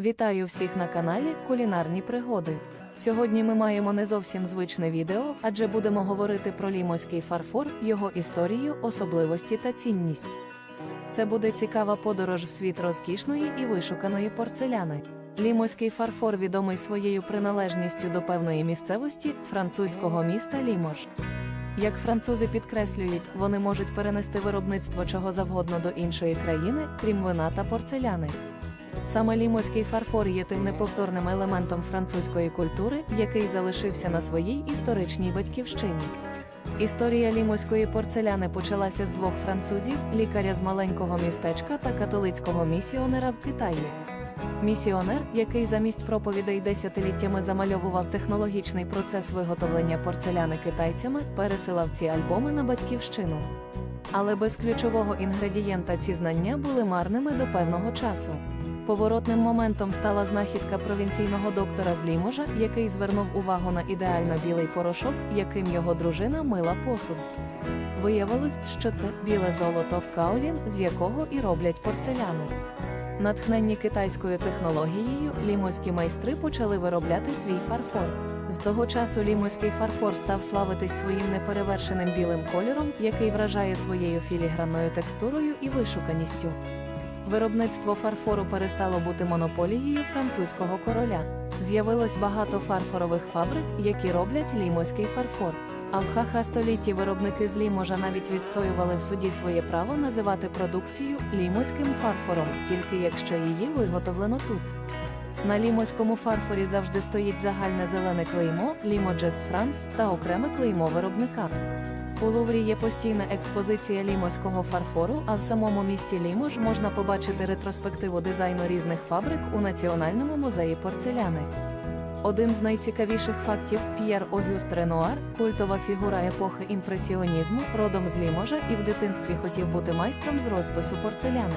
Вітаю всіх на каналі Кулінарні пригоди. Сьогодні ми маємо не зовсім звичне відео, адже будемо говорити про лімойський фарфор, його історію, особливості та цінність. Це буде цікава подорож в світ розкішної і вишуканої порцеляни. Лімойський фарфор відомий своєю приналежністю до певної місцевості французького міста Лімож. Як французи підкреслюють, вони можуть перенести виробництво чого завгодно до іншої країни, крім вина та порцеляни. Саме лімойський фарфор є тим неповторним елементом французької культури, який залишився на своїй історичній батьківщині. Історія лімойської порцеляни почалася з двох французів, лікаря з маленького містечка та католицького місіонера в Китаї. Місіонер, який замість проповідей десятиліттями замальовував технологічний процес виготовлення порцеляни китайцями, пересилав ці альбоми на батьківщину. Але без ключового інгредієнта ці знання були марними до певного часу. Поворотним моментом стала знахідка провінційного доктора з Ліможа, який звернув увагу на ідеально білий порошок, яким його дружина мила посуд. Виявилось, що це біле золото каолін, з якого і роблять порцеляну. Натхненні китайською технологією, лімойські майстри почали виробляти свій фарфор. З того часу лімойський фарфор став славитись своїм неперевершеним білим кольором, який вражає своєю філігранною текстурою і вишуканістю. Виробництво фарфору перестало бути монополією французького короля. З'явилось багато фарфорових фабрик, які роблять лімойський фарфор. А в ха столітті виробники з Ліможа навіть відстоювали в суді своє право називати продукцію лімойським фарфором, тільки якщо її виготовлено тут. На лімойському фарфорі завжди стоїть загальне зелене клеймо Лімоджес Франс та окреме клеймо виробника. У Луврі є постійна експозиція лімоського фарфору, а в самому місті Лімож можна побачити ретроспективу дизайну різних фабрик у Національному музеї порцеляни. Один з найцікавіших фактів П'єр Огюст Ренуар, культова фігура епохи імпресіонізму, родом з Ліможа і в дитинстві хотів бути майстром з розпису порцеляни.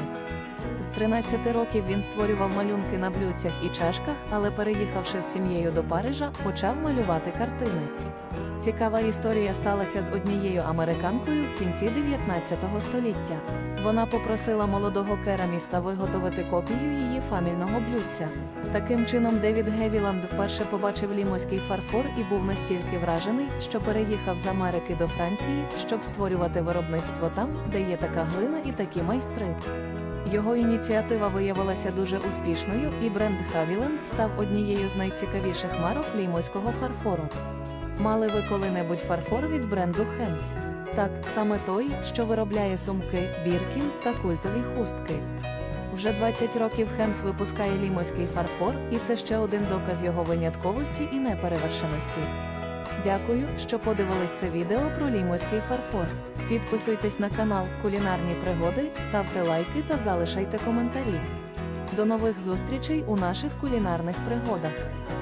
З 13 років він створював малюнки на блюдцях і чашках, але переїхавши з сім'єю до Парижа, почав малювати картини. Цікава історія сталася з однією американкою в кінці 19 століття. Вона попросила молодого кераміста виготовити копію її фамільного блюдця. Таким чином, Девід Гевіланд вперше побачив лімойський фарфор і був настільки вражений, що переїхав з Америки до Франції, щоб створювати виробництво там, де є така глина і такі майстри. Його ініціатива виявилася дуже успішною, і бренд Хавіленд став однією з найцікавіших марок лімойського фарфору. Мали ви коли-небудь фарфор від бренду Хемс? Так, саме той, що виробляє сумки, біркін та культові хустки. Вже 20 років Хемс випускає лімойський фарфор, і це ще один доказ його винятковості і неперевершеності. Дякую, що подивились це відео про лімойський фарфор. Підписуйтесь на канал Кулінарні пригоди, ставте лайки та залишайте коментарі. До нових зустрічей у наших кулінарних пригодах.